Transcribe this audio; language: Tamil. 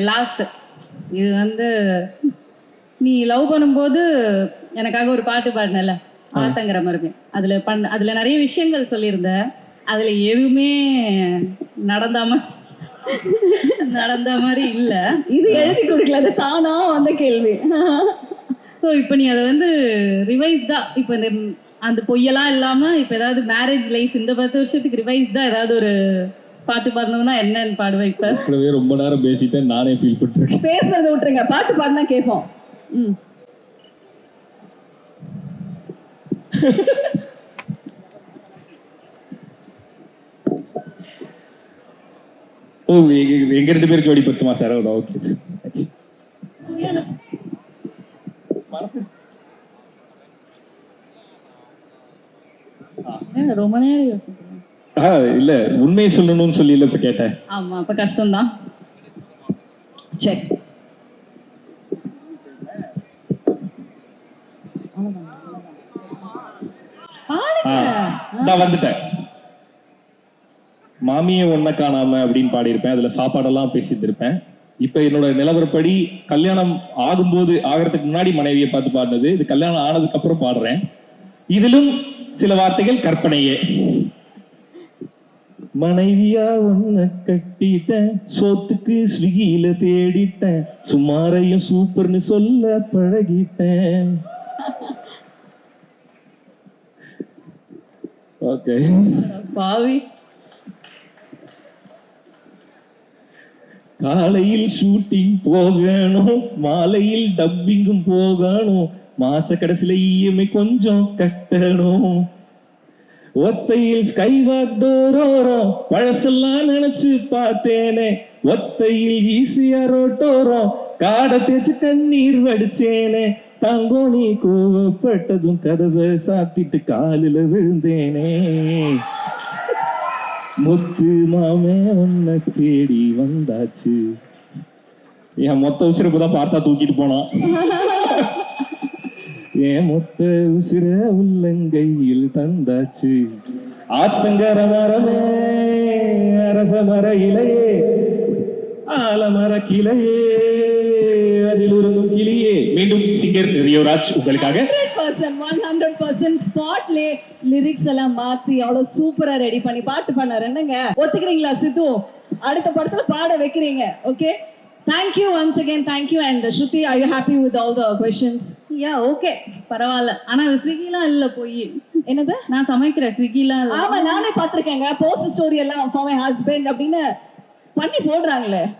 லாஸ்ட் இது வந்து நீ லவ் பண்ணும்போது எனக்காக ஒரு பாட்டு பாடினல ஆத்தங்கிற மருமே அதுல பண்ண அதுல நிறைய விஷயங்கள் சொல்லியிருந்த. அதுல எதுவுமே நடந்தாம நடந்த மாதிரி இல்ல. இது எழுதி கொடுக்கல அது தானா வந்த கேள்வி. ஸோ இப்போ நீ அதை வந்து ரிவைஸ்டா இப்போ இந்த அந்த பொய்யெல்லாம் இல்லாம இப்போ ஏதாவது மேரேஜ் லைஃப் இந்த பத்து வருஷத்துக்கு ரிவைஸ்டா ஏதாவது ஒரு பாட்டு பாடணும்னா என்னன்னு பாடுவேன் இப்போ. ரொம்ப நேரம் பேசிட்டேன் நானே ஃபீல் பண்ணிருக்கேன் பேசுறத விட்டுருங்க பாட்டு பாடினா கேட்போம். ம். ஓ எங்க ரெண்டு பேரும் ஜோடி பத்துமா சார்? ஓகே ரொம்ப நேரம் இல்ல உண்மையை சொல்லணும்னு சொல்லி இல்ல இப்ப கேட்டேன். ஆமா அப்ப கஷ்டம்தான். செக் ஆ, நான் வந்துட்டேன். மாமியை ஒன்ன காணாம அப்படின்னு பாடியிருப்பேன். அதுல சாப்பாடெல்லாம் பேசிட்டு இருப்பேன். இப்ப என்னோட நிலவரப்படி கல்யாணம் ஆகும்போது ஆகிறதுக்கு முன்னாடி மனைவியை பார்த்து பாடினது. இது கல்யாணம் ஆனதுக்கு அப்புறம் பாடுறேன். இதிலும் சில வார்த்தைகள் கற்பனையே. மனைவியா ஒன்ன கட்டிட்டேன். சோத்துக்கு ஸ்விக்கியில தேடிட்டேன். சுமாரையும் சூப்பர்னு சொல்ல பழகிட்டேன். ஓகே. பாவி. காலையில் ஷூட்டிங் போகணும். மாலையில் டப்பிங்கும் போகணும். மாச கடைசியில இஎம்ஐ கொஞ்சம் கட்டணும். ஒத்தையில் ஸ்கைவாக் டோரோரம் பழசெல்லாம் நினைச்சு பார்த்தேனே. ஒத்தையில் ஈஸியா ரோட்டோரம் காடை தேச்சு கண்ணீர் வடிச்சேனே. தங்கோ நீ கோவப்பட்டதும் கதவை சாத்திட்டு காலில் விழுந்தேனே. முத்து மாமே உன்னை தேடி வந்தாச்சு. என் மொத்த உசிரப்பு தான் பார்த்தா தூக்கிட்டு போனான். என் மொத்த உசிர உள்ளங்கையில் தந்தாச்சு. ஆத்தங்கர மரமே அரச மர இலையே ஆலமர கிளையே அதில் உறங்கும் கிளியே. மீண்டும் சிங்கர் ரியோராஜ் உங்களுக்காக. ஹண்ட்ரட் பர்சன்ட் ஸ்பாட்லே லிரிக்ஸ் எல்லாம் மாத்தி அவ்வளவு சூப்பரா ரெடி பண்ணி பாட்டு பண்ணாரு என்னங்க? ஒத்துக்கிறீங்களா சித்து? அடுத்த படத்துல பாட வைக்கிறீங்க okay thank you once again thank you and Shruti I you happy with all the questions yeah okay பரவாயில்ல. ஆனா அது ஸ்விக்கிலாம் இல்ல போய்? என்னது? நான் சமைக்கிறேன் ஸ்விக்கிலாம் இல்ல. ஆமா நானே பாத்திருக்கேங்க போஸ்ட் ஸ்டோரி எல்லாம் ஃபார் மை ஹஸ்பண்ட் அப்படின்னு பண்ணி போடுறாங்களே.